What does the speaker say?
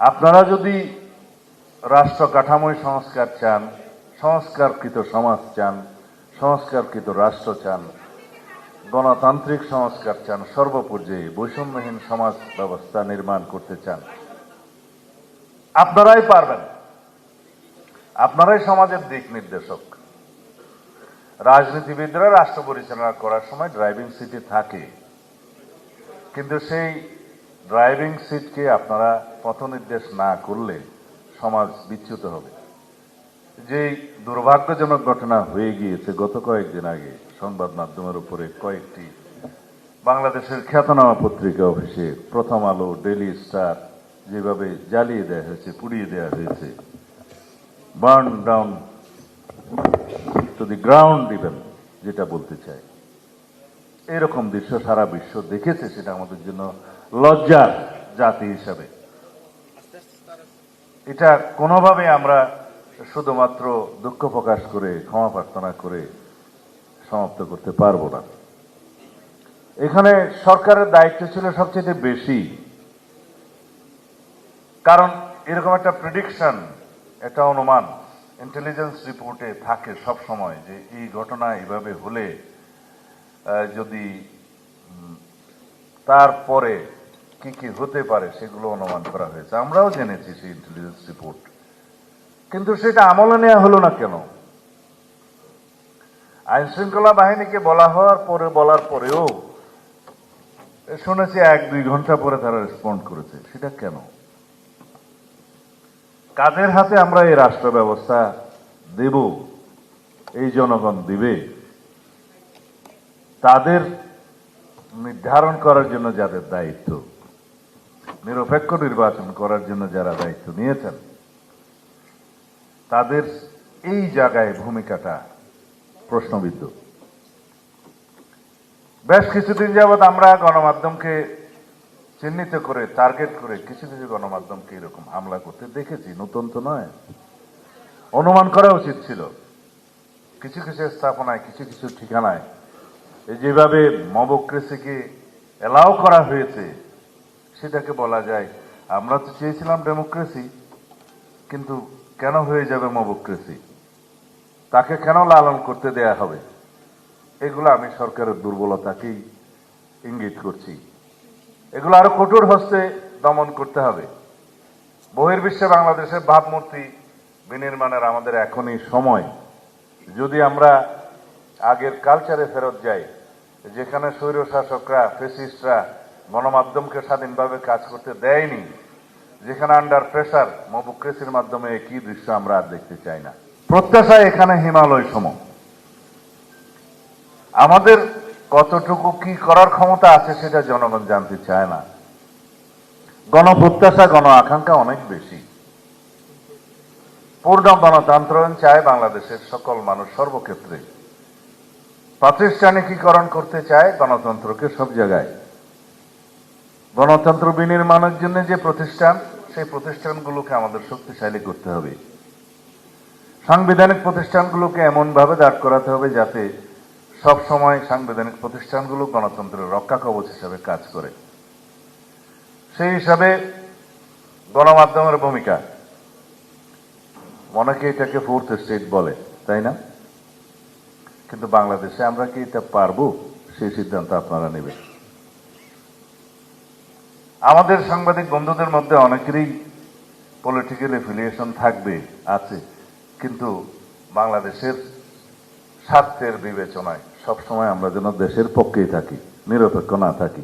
আপনারা যদি রাষ্ট্র কাঠামোয় সংস্কার চান, সংস্কারকৃত সমাজ চান, সংস্কারকৃত রাষ্ট্র চান, গণতান্ত্রিক সংস্কার চান, সর্বপর্যায়ে বৈষম্যহীন সমাজ ব্যবস্থা নির্মাণ করতে চান, আপনারাই পারবেন। আপনারাই সমাজের দিক নির্দেশক। রাজনীতিবিদরা রাষ্ট্র পরিচালনা করার সময় ড্রাইভিং সিটে থাকে। কিন্তু সেই ড্রাইভিং সিটকে আপনারা পথনির্দেশ না করলে সমাজ বিচ্যুত হবে। যে দুর্ভাগ্যজনক ঘটনা হয়ে গিয়েছে গত কয়েকদিন আগে সংবাদ মাধ্যমের উপরে কয়েকটি বাংলাদেশের খ্যাতনামা পত্রিকা অফিসে প্রথম আলো ডেলি স্টার যেভাবে জ্বালিয়ে দেওয়া হয়েছে, পুড়িয়ে দেওয়া হয়েছে, burn down, to the ground even যেটা বলতে চাই। এরকম দৃশ্য সারা বিশ্ব দেখেছে, সেটা আমাদের জন্য লজ্জার জাতি হিসাবে। এটা কোনোভাবে আমরা শুধুমাত্র দুঃখ প্রকাশ করে, ক্ষমা প্রার্থনা করে সমাপ্ত করতে পারব না। এখানে সরকারের দায়িত্ব ছিল সবচেয়ে বেশি। কারণ এরকম একটা প্রেডিকশন একটা অনুমান ইন্টেলিজেন্স রিপোর্টে থাকে সব সময় যে এই ঘটনা এইভাবে হলে যদি তারপরে কি কি হতে পারে সেগুলো অনুমান করা হয়েছে। আমরাও জেনেছি সেই ইন্টেলিজেন্স রিপোর্ট কিন্তু সেটা আমলে নেওয়া হলো না কেন? আইন শৃঙ্খলা বাহিনীকে বলা হওয়ার পরে, বলার পরেও শুনেছি এক দুই ঘণ্টা পরে তারা রেসপন্ড করেছে। সেটা কেন? কাদের হাতে আমরা এই রাষ্ট্র ব্যবস্থা দেব, এই জনগণ দিবে, তাদের নির্ধারণ করার জন্য যাদের দায়িত্ব? নিরপেক্ষ নির্বাচন করার জন্য যারা দায়িত্ব নিয়েছেন, তাদের এই জায়গায় ভূমিকাটা প্রশ্নবিদ্ধ। বেশ কিছুদিন যাবৎ আমরা গণমাধ্যমকে চিহ্নিত করে, টার্গেট করে কিছু কিছু গণমাধ্যমকে এরকম হামলা করতে দেখেছি, নতুন তো নয়। অনুমান করা উচিত ছিল, কিছু কিছু স্থাপনায়, কিছু কিছু ঠিকানায় যেভাবে মবক্রেসিকে এলাও করা হয়েছে সেটাকে বলা যায়। আমরা তো চেয়েছিলাম ডেমোক্রেসি কিন্তু কেন হয়ে যাবে মবক্রেসি? তাকে কেন লালন করতে দেয়া হবে? এগুলো আমি সরকারের দুর্বলতাকেই ইঙ্গিত করছি। এগুলো আরও কঠোর হস্তে দমন করতে হবে। বহির্বিশ্বে বাংলাদেশের ভাবমূর্তি বিনির্মাণের আমাদের এখনই সময়। যদি আমরা আগের কালচারে ফেরত যাই, যেখানে স্বৈর শাসকরা ফেসিস্টরা গণমাধ্যমকে স্বাধীনভাবে কাজ করতে দেয়নি, যেখানে আন্ডার প্রেসার মবুক্রেসির মাধ্যমে একই দৃশ্য আমরা আর দেখতে চাই না। প্রত্যাশা এখানে হিমালয় সম। আমাদের কতটুকু কি করার ক্ষমতা আছে সেটা জনগণ জানতে চায় না। গণপ্রত্যাশা, গণ আকাঙ্ক্ষা অনেক বেশি। পূর্ণ গণতন্ত্রায়ন চায় বাংলাদেশের সকল মানুষ সর্বক্ষেত্রে। প্রাতিষ্ঠানিকীকরণ করতে চায় গণতন্ত্রকে সব জায়গায়। গণতন্ত্র বিনির্মাণের জন্য যে প্রতিষ্ঠান, সেই প্রতিষ্ঠানগুলোকে আমাদের শক্তিশালী করতে হবে। সাংবিধানিক প্রতিষ্ঠানগুলোকে এমনভাবে দাঁড় করাতে হবে যাতে সব সময় সাংবিধানিক প্রতিষ্ঠানগুলো গণতন্ত্রের রক্ষা কবচ হিসাবে কাজ করে। সেই হিসাবে গণমাধ্যমের ভূমিকা, অনেকে এটাকে ফোর্থ স্টেট বলে, তাই না? কিন্তু বাংলাদেশে আমরা কি এটা পারব? সেই সিদ্ধান্ত আপনারা নেবেন। আমাদের সাংবাদিক বন্ধুদের মধ্যে অনেকেরই পলিটিক্যাল এফিলিয়েশন থাকবে, আছে। কিন্তু বাংলাদেশের স্বার্থের বিবেচনায় সবসময় আমরা যেন দেশের পক্ষেই থাকি, নিরপেক্ষ না থাকি।